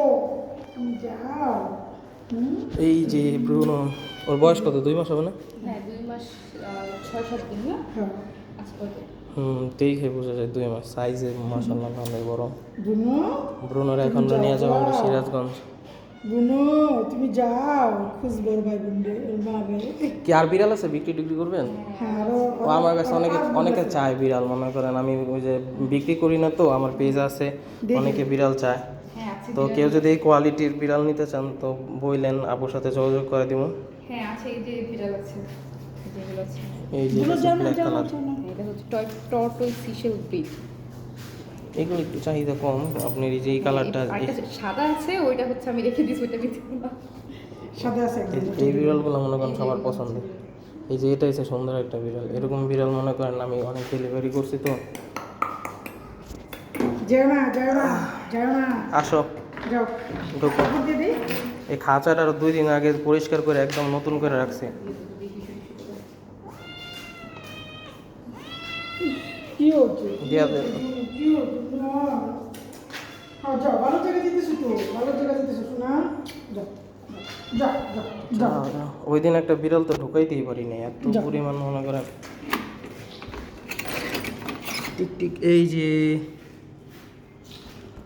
ও তুমি যাও হুম? এই যে ব্রুনো ওর বয়স কত? দুই মাস হবে না? হ্যাঁ দুই মাস ছয় সাত দিন না হ্যাঁ। আচ্ছা হুম বোঝা যায় দুই মাস। সাইজে মাসাল্লাহ ভালোই বড় বুনু ব্রুনোর এখন নিয়ে যাব আমরা সিরাজগঞ্জ। বুনু তুমি যাও। খুঁজবো ভাই বোন রে ওর মা রে। কি আর বিড়াল আছে? বিক্রি টিক্রি করবেন? হ্যাঁ ও আমার কাছে অনেকে অনেকে চায় বিড়াল মনে করেন। আমি ওই যে বিক্রি করি না তো আমার পেজ আছে অনেকে বিড়াল চায়। হ্যাঁ তো কেউ যদি এই কোয়ালিটির বিড়াল নিতে চান তো বইলেন আপুর সাথে যোগাযোগ করে দিব। হ্যাঁ আছে এই যে বিড়াল আছে। এই যে ব্ল্যাক কালার এটা হচ্ছে টয় টর্টোই সিশেল ব্রিড এগুলো একটু চাহিদা কম আপনার এই যে এই কালারটা আছে, সাদা আছে ওইটা হচ্ছে আমি রেখে দিয়েছি ওইটা বিক্রি সাদা আছে এই- বিড়ালগুলো মনে করেন সবার পছন্দ। এই যে এটা হচ্ছে সুন্দর একটা বিড়াল। এরকম বিড়াল মনে করেন আমি অনেক ডেলিভারি করছি তো। আসো। ঢুকো। এই খাঁচাটা আরও দুই দিন আগে পরিষ্কার করে একদম নতুন করে রাখছি। কি হচ্ছে? দিয়া কি হচ্ছে? ভালো তো ভালো শোনা ওই দিন একটা বিড়াল তো ঢুকাইতেই পারি নাই এত পরিমাণ মনে করেন। টিক টিক এই যে